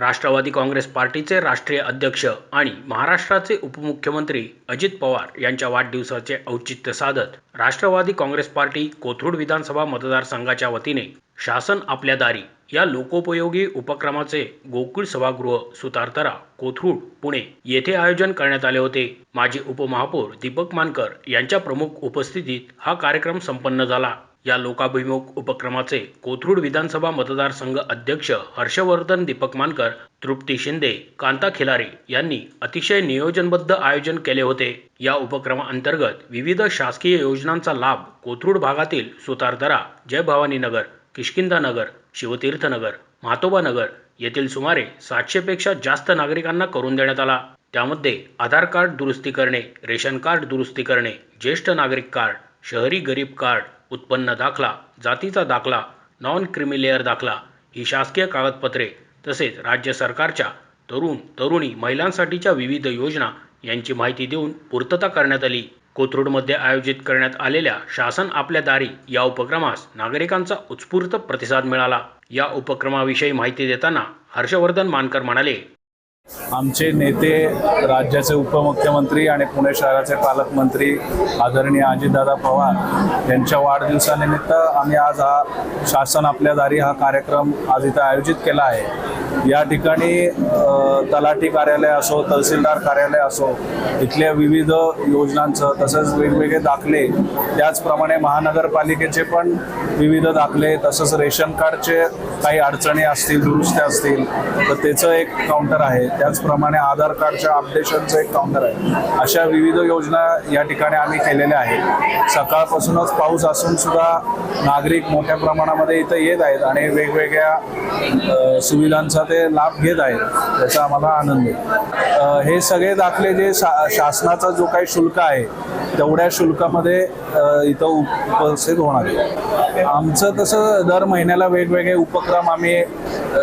राष्ट्रवादी काँग्रेस पार्टीचे राष्ट्रीय अध्यक्ष आणि महाराष्ट्राचे उपमुख्यमंत्री अजित पवार यांच्या वाढदिवसाचे औचित्य साधत राष्ट्रवादी काँग्रेस पार्टी कोथरूड विधानसभा मतदारसंघाच्या वतीने शासन आपल्या दारी या लोकोपयोगी उपक्रमाचे गोकुळ सभागृह सुतारतरा कोथरूड पुणे येथे आयोजन करण्यात आले होते. माजी उपमहापौर दीपक मानकर यांच्या प्रमुख उपस्थितीत हा कार्यक्रम संपन्न झाला. या लोकाभिमुख उपक्रमाचे कोथरूड विधानसभा मतदारसंघ अध्यक्ष हर्षवर्धन दीपक मानकर तृप्ती शिंदे कांता खिलारे यांनी अतिशय नियोजनबद्ध आयोजन केले होते. या उपक्रमाअंतर्गत विविध शासकीय योजनांचा लाभ कोथरूड भागातील सुतारदरा जय भवानी नगर किष्किंदा नगर शिवतीर्थनगर नगर येथील सुमारे सातशेपेक्षा जास्त नागरिकांना करून देण्यात आला. त्यामध्ये आधार कार्ड दुरुस्ती करणे रेशन कार्ड दुरुस्ती करणे ज्येष्ठ नागरिक कार्ड शहरी गरीब कार्ड उत्पन्न दाखला जातीचा दाखला नॉन क्रिमिलेअर दाखला ही शासकीय कागदपत्रे तसेच राज्य सरकारच्या तरुण तरुणी महिलांसाठीच्या विविध योजना यांची माहिती देऊन पूर्तता करण्यात आली. कोथरूडमध्ये आयोजित करण्यात आलेल्या शासन आपल्या दारी या उपक्रमास नागरिकांचा उत्स्फूर्त प्रतिसाद मिळाला. या उपक्रमाविषयी माहिती देताना हर्षवर्धन मानकर म्हणाले आमचे नेते राज्याचे उपमुख्यमंत्री आणि पुणे शहराचे पालकमंत्री आदरणीय अजितदादा पवार यांच्या वाढदिवसानिमित्त आम्ही आज हा शासन आपल्या दारी हा कार्यक्रम आज इथं आयोजित केला आहे. या ठिकाणी तलाठी कार्यालय असो तहसीलदार कार्यालय असो इथल्या विविध योजनांचं तसंच वेगवेगळे दाखले त्याचप्रमाणे महानगरपालिकेचे पण विविध दाखले तसंच रेशन कार्डचे काही अडचणी असतील दुरुस्त्या असतील तर त्याचं एक काउंटर आहे. त्याचप्रमाणे आधार कार्डच्या अपडेशनचं एक काउंटर आहे. अशा विविध योजना या ठिकाणी आम्ही केलेल्या आहेत. सकाळपासूनच पाऊस असून सुद्धा नागरिक मोठ्या प्रमाणामध्ये इथं येत आहेत आणि वेगवेगळ्या सुविधांचा ते लाभ घेत आहेत त्याचा आम्हाला आनंद आहे. हे सगळे दाखले जे शा शासनाचा जो काही शुल्क आहे तेवढ्या शुल्कामध्ये इथं उपस्थित होणार आहे. आमचं तसं दर महिन्याला वेगवेगळे उपक्रम आम्ही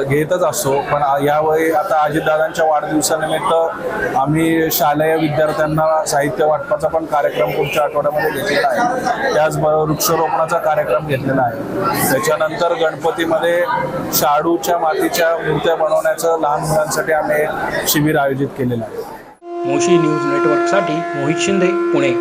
घेतच असतो. पण यावेळी आता अजितदादांच्या वाढदिवसानिमित्त आम्ही शालेय विद्यार्थ्यांना साहित्य वाटपाचा पण कार्यक्रम पुढच्या आठवड्यामध्ये घेतलेला आहे. त्याचबरोबर वृक्षारोपणाचा कार्यक्रम घेतलेला आहे. त्याच्यानंतर गणपतीमध्ये शाडूच्या मातीच्या मूर्त्या बनवण्याचं लहान मुलांसाठी आम्ही शिबिर आयोजित केलेलं आहे. मोशी न्यूज नेटवर्कसाठी मोहित शिंदे पुणे.